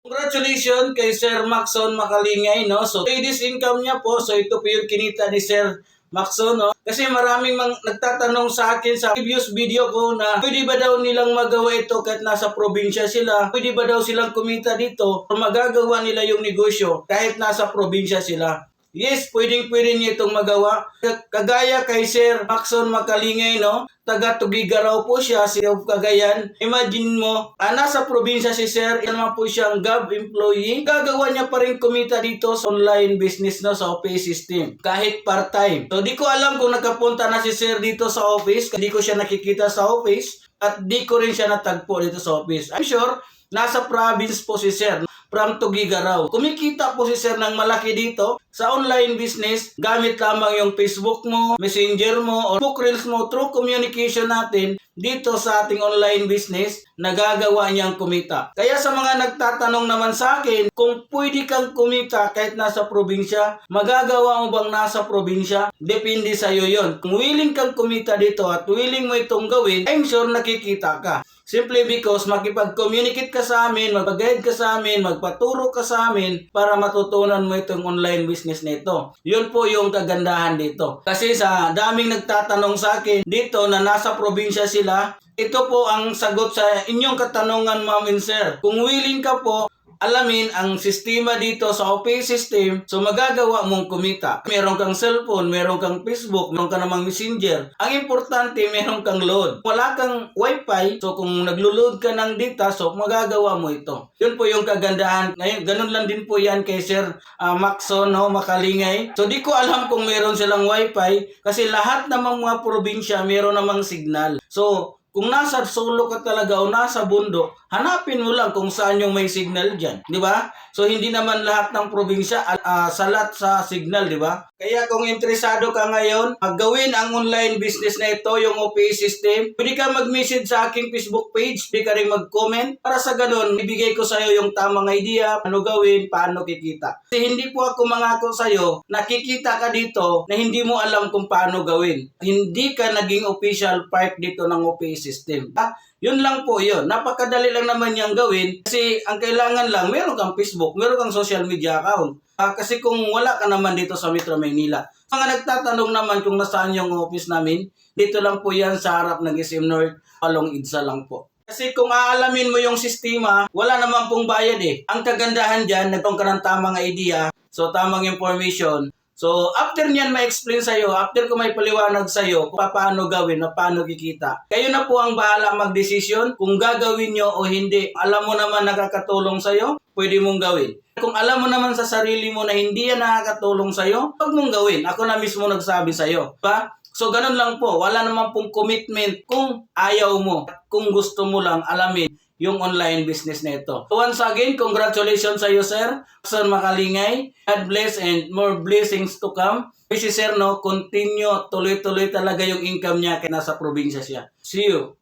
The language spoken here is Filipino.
Congratulations kay Sir Maxon Makalingay, no? So, ladies income niya po. So, ito po yung kinita ni Sir Maxon, no? Kasi maraming mang nagtatanong sa akin sa previous video ko na pwede ba daw nilang magawa ito kahit nasa probinsya sila? Pwede ba daw silang kumita dito? Magagawa nila yung negosyo kahit nasa probinsya sila? Yes, pwedeng pwede niya itong magawa. Kagaya kay Sir Maxon Makalingay, no? Taga Tugigaraw po siya, si of Cagayan. Imagine mo, ah, nasa probinsya si Sir, yan naman po siyang gov employee. Gagawa niya pa rin kumita dito sa online business no, sa office system. Kahit part-time. So, di ko alam kung nagkapunta na si Sir dito sa office. Di ko siya nakikita sa office. At di ko rin siya natagpo dito sa office. I'm sure, nasa province po si Sir from Tugigaraw. Kumikita po si Sir ng malaki dito sa online business gamit lamang yung Facebook mo, Messenger mo, or book reels mo through communication natin dito sa ating online business nagagawa niyang kumita. Kaya sa mga nagtatanong naman sa akin kung pwede kang kumita kahit nasa probinsya, magagawa mo bang nasa probinsya? Depende sa iyo yon. Kung willing kang kumita dito at willing mo itong gawin, I'm sure nakikita ka. Simply because makipag-communicate ka sa amin, mag-guide ka sa amin, magpaturo ka sa amin para matutunan mo itong online business nito. Yun po yung kagandahan dito. Kasi sa daming nagtatanong sa akin dito na nasa probinsya sila, ito po ang sagot sa inyong katanungan, ma'am and sir. Kung willing ka po, alamin ang sistema dito sa OPay system, so magagawa mong kumita. Meron kang cellphone, meron kang Facebook, meron ka namang messenger. Ang importante, meron kang load. Wala kang wifi, so kung naglo-load ka ng data, so magagawa mo ito. Yun po yung kagandahan. Ngayon, ganun lang din po yan kay Sir ah, Maxon, no, Makalingay. So di ko alam kung meron silang wifi, kasi lahat namang mga probinsya, meron namang signal. So, kung nasa solo ka talaga o nasa bundok, hanapin mo lang kung saan yung may signal dyan. Di ba? So, hindi naman lahat ng probinsya ah, salat sa signal, di ba? Kaya kung interesado ka ngayon, gawin ang online business na ito, yung OPA system, pwede ka mag-message sa aking Facebook page, pwede ka rin mag-comment, para sa ganun, ibigay ko sa'yo yung tamang idea, ano gawin, paano kikita. Kasi hindi po ako mangako sa'yo, nakikita ka dito na hindi mo alam kung paano gawin. Hindi ka naging official part dito ng OPA system. Ah, yun lang po yun. Napakadali lang naman niyang gawin kasi ang kailangan lang, meron kang Facebook, meron kang social media account. Ah, kasi kung wala ka naman dito sa Metro Manila. Mga nagtatanong naman kung nasaan yung office namin, dito lang po yan sa harap ng SM North, along IDSA lang po. Kasi kung aalamin mo yung sistema, wala naman pong bayad eh. Ang kagandahan dyan, nagtong ka ng tamang idea, so tamang information, So, after niyan ma-explain sa'yo, after ko may paliwanag sa'yo kung paano gawin, na paano kikita, kayo na po ang bahala magdesisyon kung gagawin nyo o hindi. Alam mo naman nakakatulong sa'yo, pwede mong gawin. Kung alam mo naman sa sarili mo na hindi yan nakakatulong sa'yo, huwag mong gawin. Ako na mismo nagsabi sa'yo. Pa? So, ganun lang po. Wala naman pong commitment kung ayaw mo, kung gusto mo lang alamin yung online business na ito. Once again, congratulations sa iyo, sir. Son Makalingay. God bless and more blessings to come. Si sir, no, continue, tuloy-tuloy talaga yung income niya kaya nasa probinsya siya. See you.